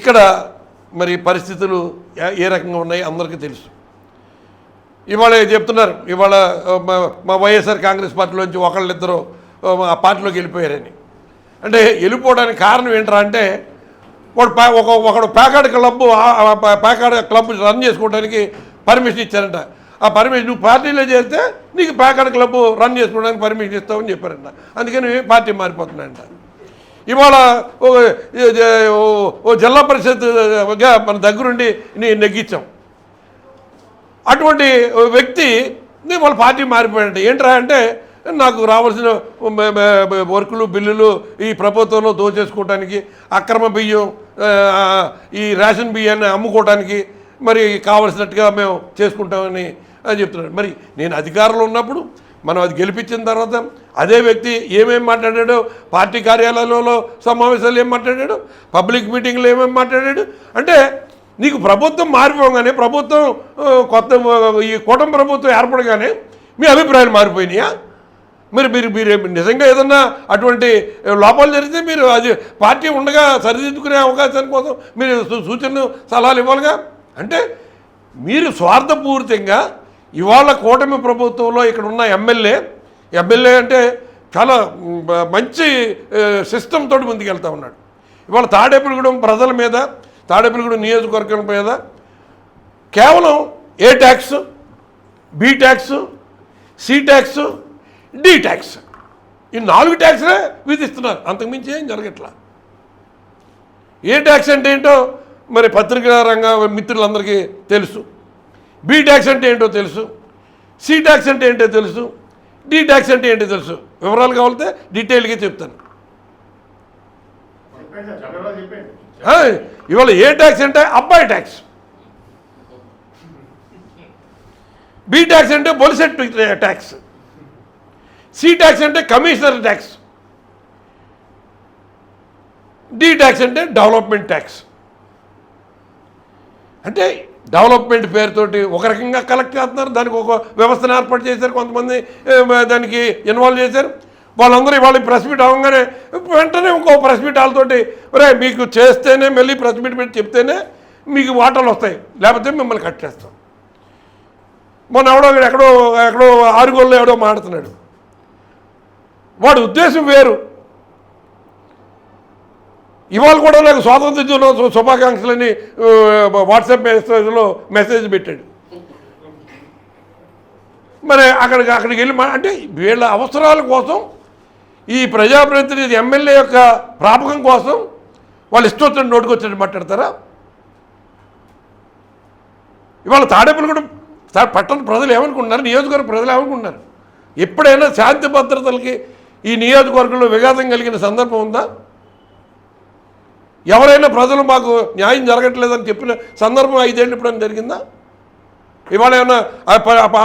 ఇక్కడ మరి పరిస్థితులు ఏ- ఏ రకంగా ఉన్నాయి అందరికీ తెలుసు. ఇవాళ చెప్తున్నారు? ఇవాళ మా- వైఎస్ఆర్ కాంగ్రెస్ పార్టీలోంచి ఒకళ్ళిద్దరు ఆ, ఆ పార్టీలోకి వెళ్ళిపోయారని. అంటే వెళ్ళిపోవడానికి కారణం ఏంట్రా అంటే వాడు ఒక ఒకడు ప్యాకాడ్ క్లబ్ ఆ- పా- ప్యాకాడ్ క్లబ్ రన్ చేసుకోవడానికి పర్మిషన్ ఇచ్చారంట. ఆ పర్మిషన్ నువ్వు పార్టీలో చేరితే నీకు ప్యాకాడ్ క్లబ్ రన్ చేసుకోవడానికి పర్మిషన్ ఇస్తామని చెప్పారంట. అందుకని పార్టీ మారిపోతున్నాయంట. ఇవాళ ఓ ఓ- జిల్లా పరిషత్గా మన దగ్గరుండి నేను నెగ్గించాం. అటువంటి వ్యక్తి వాళ్ళ పార్టీ మారిపోయాడు ఏంట్రా అంటే నాకు రావాల్సిన వర్కులు బిల్లులు ఈ ప్రభుత్వంలో దోచేసుకోవడానికి అక్రమ బియ్యం ఈ రేషన్ బియ్యాన్ని అమ్ముకోవడానికి మరి కావలసినట్టుగా మేము చేసుకుంటామని అని చెప్తున్నాడు. మరి నేను అధికారంలో ఉన్నప్పుడు మనం అది గెలిపించిన తర్వాత అదే వ్యక్తి ఏమేమి మాట్లాడాడు పార్టీ కార్యాలయంలో సమావేశాలు ఏం మాట్లాడాడు పబ్లిక్ మీటింగ్లో ఏమేమి మాట్లాడాడు? అంటే నీకు ప్రభుత్వం మారిపోగానే ప్రభుత్వం కొత్త ఈ కూటమి ప్రభుత్వం ఏర్పడగానే మీ అభిప్రాయాలు మారిపోయినాయా? మరి మీరు మీరు నిజంగా ఏదన్నా అటువంటి లోపాలు జరిగితే మీరు అది పార్టీ ఉండగా సరిదిద్దుకునే అవకాశం కోసం మీరు సూచనలు సలహాలు ఇవ్వాలిగా? అంటే మీరు స్వార్థపూరితంగా ఇవాళ కూటమి ప్రభుత్వంలో ఇక్కడ ఉన్న ఎమ్మెల్యే ఎమ్మెల్యే అంటే చాలా మంచి సిస్టమ్ తోటి ముందుకెళ్తా ఉన్నాడు. ఇవాళ తాడేపల్లిగూడెం ప్రజల మీద తాడేపల్లిగూడెం నియోజకవర్గం మీద కేవలం A tax B tax C tax D tax ఈ నాలుగు ట్యాక్స్లే విధిస్తున్నారు. అంతకుమించి ఏం జరగట్లా? ఏ ట్యాక్స్ అంటే ఏంటో మరి పత్రికా రంగ మిత్రులందరికీ తెలుసు. బి ట్యాక్స్ అంటే ఏంటో తెలుసు. సి ట్యాక్స్ అంటే ఏంటో తెలుసు. డి ట్యాక్స్ అంటే ఏంటో తెలుసు. వివరాలు కావాలితే డీటెయిల్గా చెప్తాను. చెప్పండి సార్ చంద్రబాబు చెప్పండి ఆ, ఇవాళ ఏ ట్యాక్స్ అంటే అబ్బాయి ట్యాక్స్ బి ట్యాక్స్ అంటే బొలిసెట్ ట్యాక్స్ సి ట్యాక్స్ అంటే కమిషనర్ ట్యాక్స్ డి ట్యాక్స్ అంటే డెవలప్మెంట్ ట్యాక్స్ అంటే డెవలప్మెంట్ పేరుతోటి ఒక రకంగా కలెక్ట్ చేస్తున్నారు. దానికి ఒక వ్యవస్థను ఏర్పాటు చేశారు. కొంతమంది దానికి ఇన్వాల్వ్ చేశారు. వాళ్ళందరూ ఇవాళ ప్రెస్ మీట్ అవ్వగానే వెంటనే ఇంకో ప్రెస్ మీట్ వాళ్ళతోటి రే మీకు చేస్తేనే మళ్ళీ ప్రెస్ మీట్ పెట్టి చెప్తేనే మీకు వాటాలు వస్తాయి. లేకపోతే మిమ్మల్ని కట్ చేస్తాం. మొన్న ఎవడో ఎక్కడో ఎక్కడో ఆరుగోళ్ళు ఎవడో మాడుతున్నాడు వాడి ఉద్దేశం వేరు. ఇవాళ కూడా నాకు స్వాతంత్ర దినోత్సవ శుభాకాంక్షలని వాట్సాప్ మెసేజ్లో మెసేజ్ పెట్టాడు. మరి అక్కడికి అక్కడికి వెళ్ళి మా- అంటే వీళ్ళ అవసరాల కోసం ఈ ప్రజాప్రతినిధి ఎమ్మెల్యే యొక్క ప్రాపకం కోసం వాళ్ళు ఇష్టం వచ్చిన నోటుకొచ్చి మాట్లాడతారా? ఇవాళ తాడేపల్లి కూడా పట్టణ ప్రజలు ఏమనుకుంటున్నారు? నియోజకవర్గ ప్రజలు ఏమనుకుంటున్నారు? ఎప్పుడైనా శాంతి భద్రతలకి ఈ నియోజకవర్గంలో విఘాతం కలిగిన సందర్భం ఉందా? ఎవరైనా ప్రజలు మాకు న్యాయం జరగట్లేదని చెప్పిన సందర్భం ఐదేళ్ళు ఎప్పుడైనా జరిగిందా? ఇవాళ ఏమైనా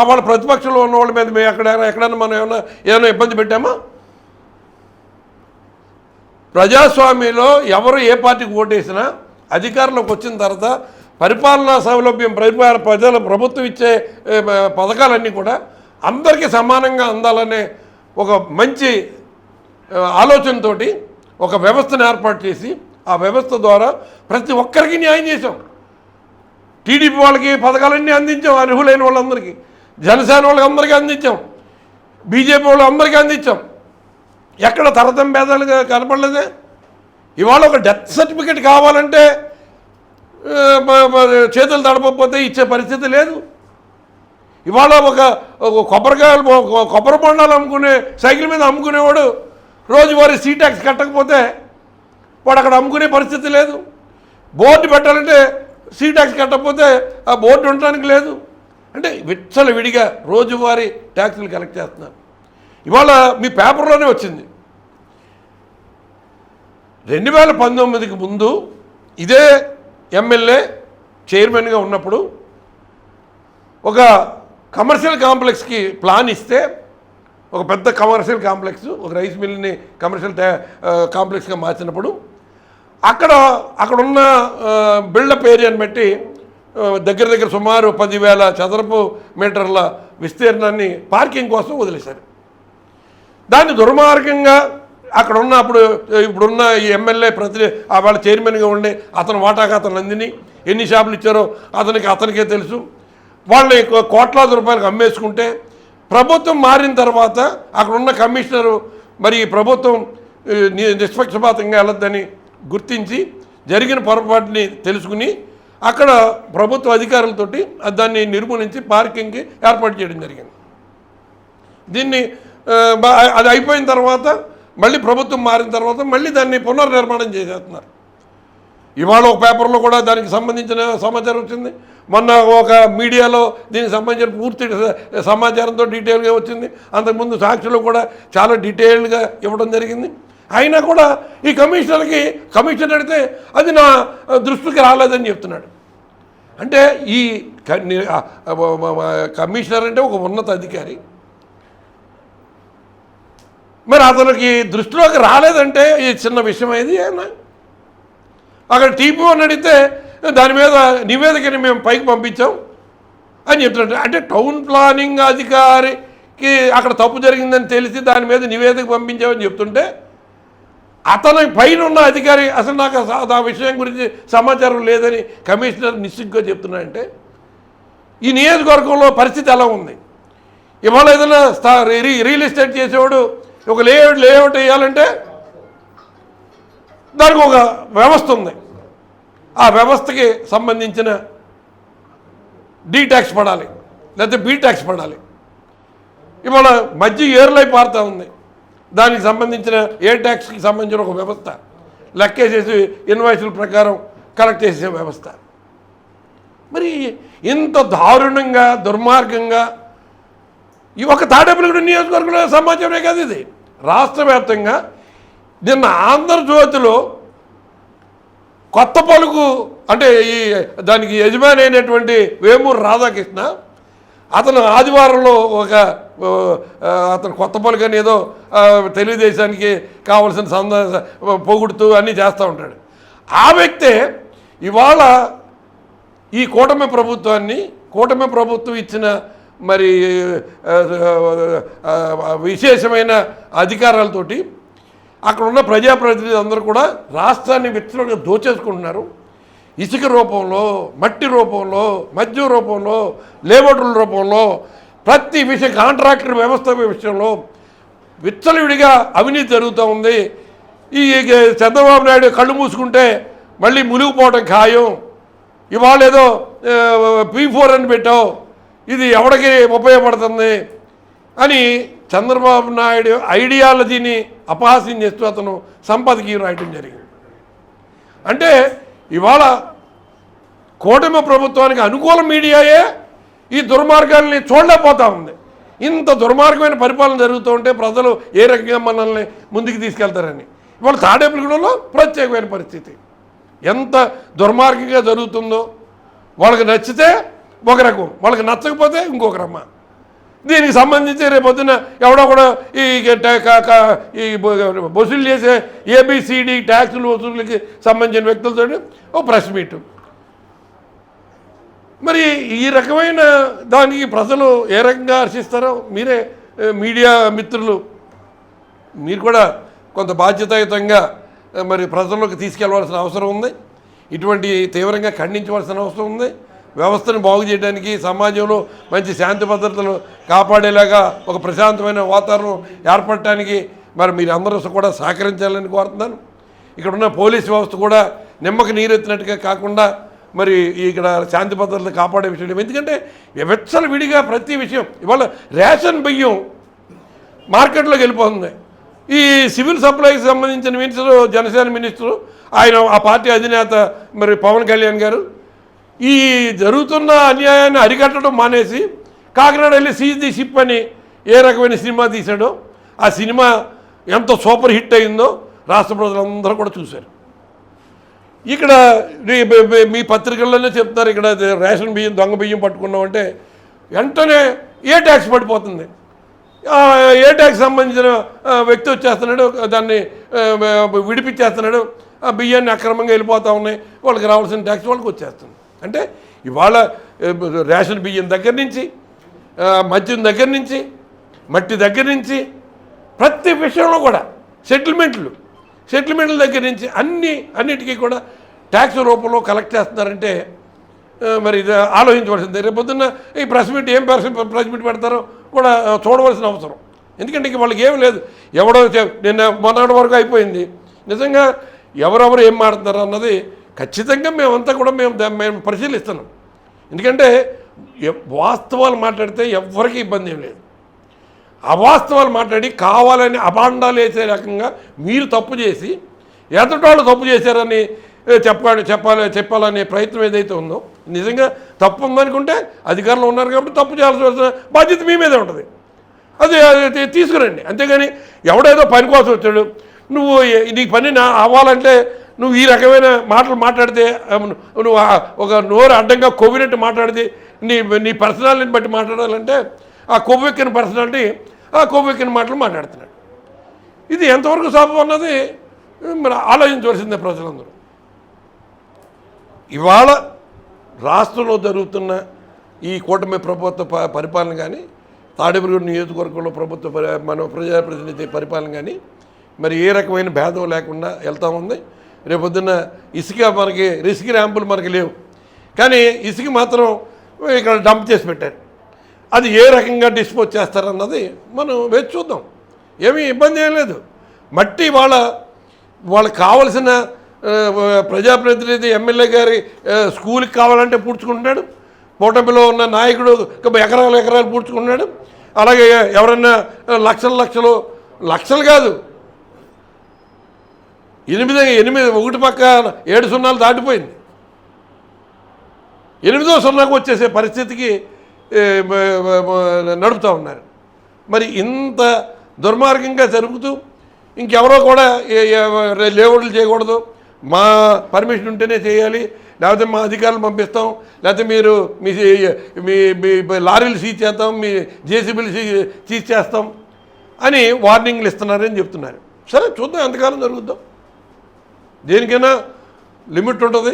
వాళ్ళ ప్రతిపక్షంలో ఉన్న వాళ్ళ మీద మేము ఎక్కడైనా ఎక్కడైనా మనం ఏమైనా ఏమైనా ఇబ్బంది పెట్టామా? ప్రజాస్వామ్యంలో ఎవరు ఏ పార్టీకి ఓటేసినా అధికారంలోకి వచ్చిన తర్వాత పరిపాలనా సౌలభ్యం పరిపాలన ప్రజల ప్రభుత్వం ఇచ్చే పథకాలన్నీ కూడా అందరికీ సమానంగా అందాలనే ఒక మంచి ఆలోచనతోటి ఒక వ్యవస్థను ఏర్పాటు చేసి ఆ వ్యవస్థ ద్వారా ప్రతి ఒక్కరికి న్యాయం చేశాం. టీడీపీ వాళ్ళకి పథకాలన్నీ అందించాం అర్హులైన వాళ్ళందరికీ. జనసేన వాళ్ళకి అందరికీ అందించాం. బీజేపీ వాళ్ళు అందరికీ అందించాం. ఎక్కడ తరతం భేదాలుగా కనపడలేదే. ఇవాళ ఒక డెత్ సర్టిఫికేట్ కావాలంటే చేతులు తడపకపోతే ఇచ్చే పరిస్థితి లేదు. ఇవాళ ఒక కొబ్బరికాయలు కొబ్బరి బొండాలు అమ్ముకునే సైకిల్ మీద అమ్ముకునేవాడు రోజువారీ సీ ట్యాక్స్ కట్టకపోతే వాడు అక్కడ అమ్ముకునే పరిస్థితి లేదు. బోర్డు పెట్టాలంటే సీ ట్యాక్స్ కట్టకపోతే ఆ బోర్డు ఉండడానికి లేదు. అంటే విచ్చల విడిగా రోజువారీ ట్యాక్సులు కలెక్ట్ చేస్తున్నారు. ఇవాళ మీ పేపర్లోనే వచ్చింది. రెండు వేల పంతొమ్మిదికి ముందు ఇదే ఎమ్మెల్యే చైర్మన్గా ఉన్నప్పుడు ఒక కమర్షియల్ కాంప్లెక్స్కి ప్లాన్ ఇస్తే ఒక పెద్ద కమర్షియల్ కాంప్లెక్స్ ఒక రైస్ మిల్ని కమర్షియల్ కాంప్లెక్స్గా మార్చినప్పుడు అక్కడ అక్కడ ఉన్న బిల్డప్ ఏరియాని బట్టి దగ్గర దగ్గర సుమారు పదివేల చదరపు మీటర్ల విస్తీర్ణాన్ని పార్కింగ్ కోసం వదిలేశారు. దాన్ని దుర్మార్గంగా అక్కడ ఉన్న అప్పుడు ఇప్పుడున్న ఈ ఎమ్మెల్యే ప్రతి ఆ వాళ్ళ చైర్మన్గా ఉండి అతను వాటాగా అతను అందిని ఎన్ని షాపులు ఇచ్చారో అతనికి అతనికే తెలుసు. వాళ్ళని కోట్లాది రూపాయలకు అమ్మేసుకుంటే ప్రభుత్వం మారిన తర్వాత అక్కడ ఉన్న కమిషనరు మరి ప్రభుత్వం ని- నిష్పక్షపాతంగా వెళ్ళొద్దని గుర్తించి జరిగిన పొరపాటుని తెలుసుకుని అక్కడ ప్రభుత్వ అధికారులతోటి దాన్ని నిర్మూలించి పార్కింగ్కి ఏర్పాటు చేయడం జరిగింది. దీన్ని బా- అది అయిపోయిన తర్వాత మళ్ళీ ప్రభుత్వం మారిన తర్వాత మళ్ళీ దాన్ని పునర్నిర్మాణం చేసేస్తున్నారు. ఇవాళ ఒక పేపర్లో కూడా దానికి సంబంధించిన సమాచారం వచ్చింది. మొన్న ఒక మీడియాలో దీనికి సంబంధించిన పూర్తి సమాచారంతో డీటెయిల్గా వచ్చింది. అంతకుముందు సాక్షులు కూడా చాలా డీటెయిల్డ్గా ఇవ్వడం జరిగింది. అయినా కూడా ఈ కమిషనర్కి కమిషన్ అడిగితే అది నా దృష్టికి రాలేదని చెప్తున్నాడు. అంటే ఈ కమిషనర్ అంటే ఒక ఉన్నత అధికారి. మరి అతనికి దృష్టిలోకి రాలేదంటే ఈ చిన్న విషయం ఏది ఏమన్నా? అక్కడ టీపీ అని అడిగితే దాని మీద నివేదికని మేము పైకి పంపించాం అని చెప్తున్నాడు. అంటే టౌన్ ప్లానింగ్ అధికారికి అక్కడ తప్పు జరిగిందని తెలిసి దాని మీద నివేదిక పంపించామని చెప్తుంటే అతని పైన ఉన్న అధికారి అసలు నాకు ఆ విషయం గురించి సమాచారం లేదని కమిషనర్ నిశ్చిగ్గా చెప్తున్నాడంటే ఈ నియోజకవర్గంలో పరిస్థితి ఎలా ఉంది? ఇవాళ ఏదైనా స్థా రీ- రియల్ ఎస్టేట్ చేసేవాడు ఒక లేఅవుట్ లేఅవుట్ వేయాలంటే దానికి ఒక వ్యవస్థ ఉంది. ఆ వ్యవస్థకి సంబంధించిన డి ట్యాక్స్ పడాలి లేకపోతే బి ట్యాక్స్ పడాలి. ఇవాళ మధ్య ఏర్లై పారుతూ ఉంది. దానికి సంబంధించిన ఏ ట్యాక్స్కి సంబంధించిన ఒక వ్యవస్థ. లెక్కేసేసి ఇన్వాయిస్ల ప్రకారం కలెక్ట్ చేసే వ్యవస్థ. మరి ఇంత దారుణంగా దుర్మార్గంగా ఈ ఒక తాడేపల్లిగూడ నియోజకవర్గంలో సమాచారమే కాదు ఇది. రాష్ట్ర వ్యాప్తంగా నిన్న ఆంధ్రజ్యోతిలో కొత్త పలుకు అంటే ఈ దానికి యజమాని అయినటువంటి వేమూరు రాధాకృష్ణ అతను ఆదివారంలో ఒక అతను కొత్త పలుకు అని ఏదో తెలుగుదేశానికి కావలసిన సంద పొగుడుతూ అన్నీ చేస్తూ ఉంటాడు. ఆ వ్యక్తే ఇవాళ ఈ కూటమి ప్రభుత్వాన్ని కూటమి ప్రభుత్వం ఇచ్చిన మరి విశేషమైన అధికారాలతోటి అక్కడ ఉన్న ప్రజాప్రతినిధులు అందరూ కూడా రాష్ట్రాన్ని విచ్చలుగా దోచేసుకుంటున్నారు. ఇసుక రూపంలో మట్టి రూపంలో మద్యం రూపంలో లేబర్ల రూపంలో ప్రతి విషయం కాంట్రాక్టర్ వ్యవస్థ విషయంలో విచ్చలవిడిగా అవినీతి జరుగుతూ ఉంది. ఈ చంద్రబాబు నాయుడు కళ్ళు మూసుకుంటే మళ్ళీ మునిగిపోవడం ఖాయం. ఇవాళ ఏదో పీ ఫోర్ అని పెట్టావు. ఇది ఎవడికి ఉపయోగపడుతుంది అని చంద్రబాబు నాయుడు ఐడియాలజీని అపహాస్యం చేస్తూ అతను సంపదకి రాయటం జరిగింది. అంటే ఇవాళ కూటమి ప్రభుత్వానికి అనుకూల మీడియాయే ఈ దుర్మార్గాల్ని చూడలేకపోతా ఉంది. ఇంత దుర్మార్గమైన పరిపాలన జరుగుతూ ఉంటే ప్రజలు ఏ రకంగా మనల్ని ముందుకు తీసుకెళ్తారని. ఇవాళ తాడేపల్లిగూడెంలో ప్రత్యేకమైన పరిస్థితి. ఎంత దుర్మార్గంగా జరుగుతుందో వాళ్ళకి నచ్చితే ఒక రకం వాళ్ళకి నచ్చకపోతే ఇంకొక రమ్మ దీనికి సంబంధించి రేపొద్దున ఎవడో కూడా ఈ ఈ వసూలు చేసే ఏబిసిడి ట్యాక్సులు వసూలుకి సంబంధించిన వ్యక్తులతో ఓ ప్రెస్ మీటు. మరి ఈ రకమైన దానికి ప్రజలు ఏ రకంగా హర్షిస్తారో మీరే మీడియా మిత్రులు మీరు కూడా కొంత బాధ్యతాయుతంగా మరి ప్రజల్లోకి తీసుకెళ్ళవలసిన అవసరం ఉంది. ఇటువంటి తీవ్రంగా ఖండించవలసిన అవసరం ఉంది. వ్యవస్థను బాగు చేయడానికి సమాజంలో మంచి శాంతి భద్రతలు కాపాడేలాగా ఒక ప్రశాంతమైన వాతావరణం ఏర్పడటానికి మరి మీరు అందరూ కూడా సహకరించాలని కోరుతున్నాను. ఇక్కడ ఉన్న పోలీస్ వ్యవస్థ కూడా నిమ్మకి నీరెత్తినట్టుగా కాకుండా మరి ఇక్కడ శాంతి భద్రతలు కాపాడే విషయం ఎందుకంటే విచ్చలు విడిగా ప్రతి విషయం ఇవాళ రేషన్ బియ్యం మార్కెట్లోకి వెళ్ళిపోతుంది. ఈ సివిల్ సప్లైకి సంబంధించిన మినిస్టర్ జనసేన మినిస్టరు ఆయన ఆ పార్టీ అధినేత మరి పవన్ కళ్యాణ్ గారు ఈ జరుగుతున్న అన్యాయాన్ని అరికట్టడం మానేసి కాకినాడ వెళ్ళి సీజ్ ది షిప్ అని ఏ రకమైన సినిమా తీశాడో ఆ సినిమా ఎంత సూపర్ హిట్ అయిందో రాష్ట్ర ప్రజలందరూ కూడా చూశారు. ఇక్కడ మీ- పత్రికల్లోనే చెప్తున్నారు ఇక్కడ రేషన్ బియ్యం దొంగ బియ్యం పట్టుకున్నామంటే వెంటనే ఏ ట్యాక్స్ పడిపోతుంది? ఏ ట్యాక్స్ సంబంధించిన వ్యక్తి వచ్చేస్తున్నాడు దాన్ని విడిపించేస్తున్నాడు ఆ బియ్యాన్ని అక్రమంగా వెళ్ళిపోతూ ఉన్నాయి వాళ్ళకి రావాల్సిన ట్యాక్స్ వాళ్ళకి వచ్చేస్తుంది. అంటే ఇవాళ రేషన్ బియ్యం దగ్గర నుంచి మద్యం దగ్గర నుంచి మట్టి దగ్గర నుంచి ప్రతి విషయంలో కూడా సెటిల్మెంట్లు సెటిల్మెంట్ల దగ్గర నుంచి అన్ని అన్నిటికీ కూడా ట్యాక్స్ రూపంలో కలెక్ట్ చేస్తున్నారంటే మరి ఇది ఆలోచించవలసిందే. రేపు పొద్దున్న ఈ ప్రెస్ మీట్ ఏం ప్రెస్ ప్రెస్ మీట్ పెడతారో కూడా చూడవలసిన అవసరం. ఎందుకంటే ఇంక వాళ్ళకి ఏం లేదు. ఎవడో నిన్న మొన్నటి వరకు అయిపోయింది. నిజంగా ఎవరెవరు ఏం మాడుతున్నారు అన్నది ఖచ్చితంగా మేమంతా కూడా మేము మేము పరిశీలిస్తున్నాం. ఎందుకంటే వాస్తవాలు మాట్లాడితే ఎవ్వరికీ ఇబ్బంది ఏం లేదు. అవాస్తవాలు మాట్లాడి కావాలని అభాండాలు వేసే రకంగా మీరు తప్పు చేసి ఎదుటోళ్ళు తప్పు చేశారని చెప్పాలి చెప్పాలి చెప్పాలనే ప్రయత్నం ఏదైతే ఉందో నిజంగా తప్పు ఉందనుకుంటే అధికారులు ఉన్నారు కాబట్టి తప్పు చేయాల్సిన బాధ్యత మీ మీదే ఉంటుంది. అది తీసుకురండి. అంతేగాని ఎవడేదో పని కోసం వచ్చాడు నువ్వు నీకు పని అవ్వాలంటే నువ్వు ఈ రకమైన మాటలు మాట్లాడితే నువ్వు ఒక నోరు అడ్డంగా కొవ్వినట్టు మాట్లాడితే నీ నీ పర్సనాలిటీని బట్టి మాట్లాడాలంటే ఆ కొవ్వెక్కిన పర్సనాలిటీ ఆ కొవ్వెక్కిన మాటలు మాట్లాడుతున్నాడు. ఇది ఎంతవరకు సాపం అన్నది మరి ఆలోచించవలసిందే ప్రజలందరూ. ఇవాళ రాష్ట్రంలో జరుగుతున్న ఈ కూటమి ప్రభుత్వ ప- పరిపాలన కానీ తాడేపల్లిగూడ నియోజకవర్గంలో ప్రభుత్వ మన ప్రజాప్రతినిధి పరిపాలన కానీ మరి ఏ రకమైన భేదం లేకుండా వెళ్తా ఉంది. రేపొద్దున్న ఇసుక మనకి రిస్క్ ర్యాంపులు మనకి లేవు. కానీ ఇసుక మాత్రం ఇక్కడ డంప్ చేసి పెట్టారు. అది ఏ రకంగా డిస్పోజ్ చేస్తారన్నది మనం వేచి చూద్దాం. ఏమీ ఇబ్బంది ఏం లేదు. మట్టి వాళ్ళ వాళ్ళకి కావలసిన ప్రజాప్రతినిధి ఎమ్మెల్యే గారి స్కూల్కి కావాలంటే పూడ్చుకుంటున్నాడు. కూటమిలో ఉన్న నాయకుడు ఎకరాలు ఎకరాలు పూడ్చుకుంటున్నాడు. అలాగే ఎవరన్నా లక్షలు లక్షలు లక్షలు కాదు. ఎనిమిది ఎనిమిది ఒకటి పక్క ఏడు సున్నాలు దాటిపోయింది. ఎనిమిదో సున్నాకు వచ్చేసే పరిస్థితికి నడుపుతూ ఉన్నారు. మరి ఇంత దుర్మార్గంగా జరుగుతూ ఇంకెవరో కూడా లేవడులు చేయకూడదు. మా పర్మిషన్ ఉంటేనే చేయాలి. లేకపోతే మా అధికారులు పంపిస్తాం. లేకపోతే మీరు మీ మీ లారీలు సీజ్ చేస్తాం మీ జేసీబీలు సీజ్ చేస్తాం అని వార్నింగ్లు ఇస్తున్నారని చెప్తున్నారు. సరే చూద్దాం ఎంతకాలం జరుగుద్దాం. దేనికైనా లిమిట్ ఉంటుంది.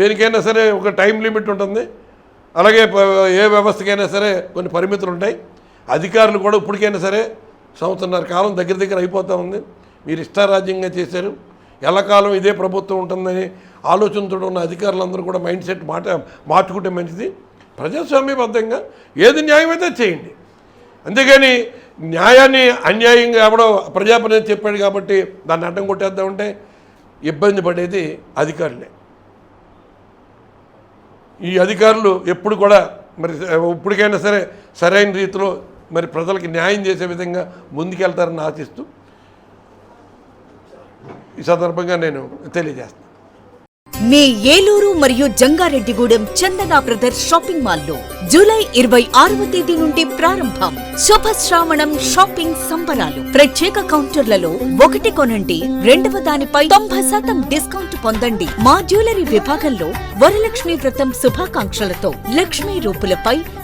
దేనికైనా సరే ఒక టైం లిమిట్ ఉంటుంది. అలాగే ఏ వ్యవస్థకైనా సరే కొన్ని పరిమితులు ఉంటాయి. అధికారులు కూడా ఇప్పటికైనా సరే సంవత్సరన్నర కాలం దగ్గర దగ్గర అయిపోతూ ఉంది. మీరు ఇష్టారాజ్యంగా చేశారు. ఎల్లకాలం ఇదే ప్రభుత్వం ఉంటుందని ఆలోచనతో ఉన్న అధికారులందరూ కూడా మైండ్ సెట్ మాట మార్చుకుంటే మంచిది. ప్రజాస్వామ్యబద్ధంగా ఏది న్యాయమైతే చేయండి. అంతేగాని న్యాయాన్ని అన్యాయంగా ఎవడో ప్రజాప్రతినిధి చెప్పాడు కాబట్టి దాన్ని అడ్డం కొట్టేద్దామంటే ఇబ్బంది పడేది అధికారులే. ఈ అధికారులు ఎప్పుడు కూడా మరి ఇప్పటికైనా సరే సరైన రీతిలో మరి ప్రజలకి న్యాయం చేసే విధంగా ముందుకెళ్తారని ఆశిస్తూ ఈ సందర్భంగా నేను తెలియజేస్తాను. మీ ఏలూరు మరియు జంగారెడ్డిగూడెం చందన బ్రదర్స్ షాపింగ్ మాల్లో జూలై ఇరవై ఆరవ తేదీ నుండి ప్రారంభం శుభ శ్రావణం షాపింగ్ సంబరాలు. ప్రత్యేక కౌంటర్లలో ఒకటి కొనండి రెండవ దానిపై తొంభై శాతం డిస్కౌంట్ పొందండి. మా జ్యువెలరీ విభాగంలో వరలక్ష్మి వ్రతం శుభాకాంక్షలతో Lakshmi రూపులపై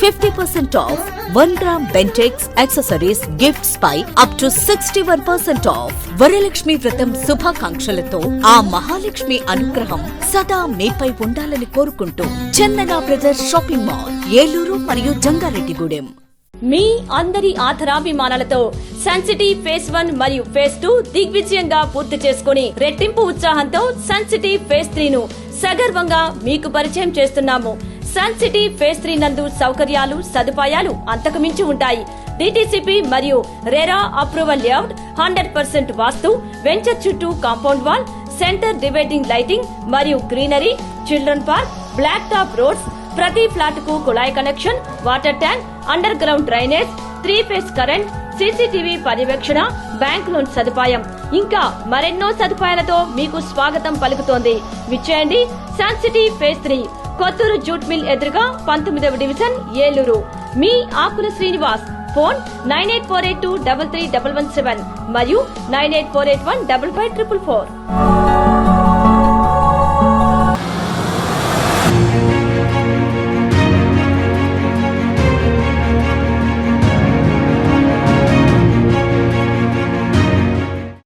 fifty percent off one gram Bentex accessories gifts pi up to sixty one percent off Varalakshmi Vratham శుభాకాంక్షలతో ఆ మహాలక్ష్మి అనుగ్రహం సదా మీపై ఉండాలని కోరుకుంటూ Chandana brothers shopping mall Eluru మరియు జంగారెడ్డిగూడెం. మీ అందరి ఆధరాభిమానాలతో సెన్సిటీ ఫేస్ వన్ మరియు ఫేస్ టూ దిగ్విజయంగా పూర్తి చేసుకుని రెట్టింపు ఉత్సాహంతో సన్సిటీ ఫేస్ త్రీ ను సగర్వంగా మీకు పరిచయం చేస్తున్నాము. సన్ సిటీ ఫేస్ త్రీ నందు సౌకర్యాలు సదుపాయాలు అంతకుమించి ఉంటాయి. డిటిసిపి మరియు RERA approval layout hundred percent vastu venture చుట్టూ compound wall centre dividing lighting మరియు greenery children park black top roads ప్రతి ఫ్లాట్కు కుళాయి connection water tank underground drainage three phase current CCTV పర్యవేక్షణ బ్యాంక్ లోన్ సదుపాయం. ఇంకా మరెన్నో సదుపాయాలతో మీకు స్వాగతం పలుకుతోంది. విచ్చేయండి sun city phase three. Kotturu jute mill ఎదురుగా పంతొమ్మిదవ డివిజన్ ఏలూరు. మీ Akula Srinivas. Phone nine eight four eight two double three double one seven మరియు nine eight four eight one double five triple four.